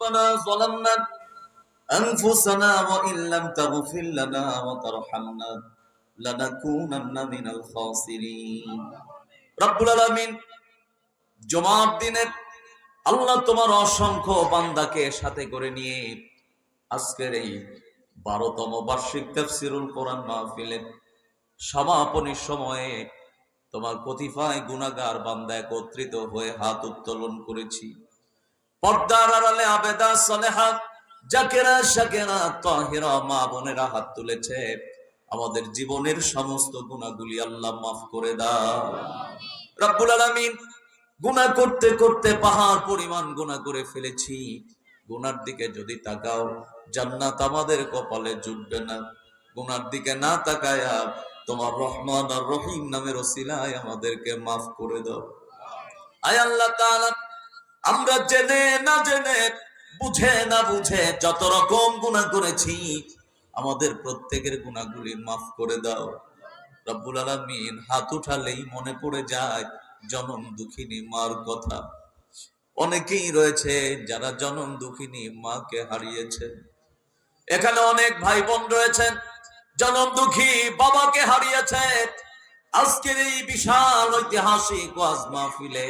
ربنا ظلمنا أنفسنا وإن لم تغفر لنا وترحمنا لنكونن من الخاسرين رب العالمين জমার দিনে আল্লাহ তোমার অসংখ্য বান্দাকে সাথে করে নিয়ে আজকের এই বারোতম বার্ষিক তাফসিরুল কোরআন মাহফিলের সমাপনীর সময়ে তোমার কতিফায় গুনাগার বান্দা একত্রিত হয়ে হাত উত্তোলন করেছি পর্দার আড়ালে আবেদা সলেহা জাকেরা শাকেরা, তাহেরা মা বোনেরা হাত তুলেছে। আমাদের জীবনের সমস্ত গুণাগুলি আল্লাহ মাফ করে দাও। রব্বুল আলামিন, গুনাহ করতে করতে পাহাড় পরিমাণ গুনাহ করে ফেলেছি। গুনার দিকে যদি তাকাও, জান্নাত আমাদের কপালে জুটবে না। গুনার দিকে না তাকায়া তোমার রহমান আর রহিম নামের ওসিলায় আমাদেরকে মাফ করে দাও। আয় আল্লাহ তাআলা আমরা জেনে না জেনে, বুঝে না বুঝে যত রকম গুণা করেছি, আমাদের প্রত্যেকের গুণাগুলি মাফ করে দাও। রব্বুল আলামিন হাত উঠালেই মনে পড়ে যায়, জনম দুঃখিনী মার কথা। অনেকেই রয়েছে যারা জনম দুঃখিনী মাকে হারিয়েছে। এখানে অনেক ভাই বোন রয়েছেন, জনম দুঃখী বাবাকে হারিয়েছে। আজকের এই বিশাল ঐতিহাসিক ওয়াজ মাহফিলে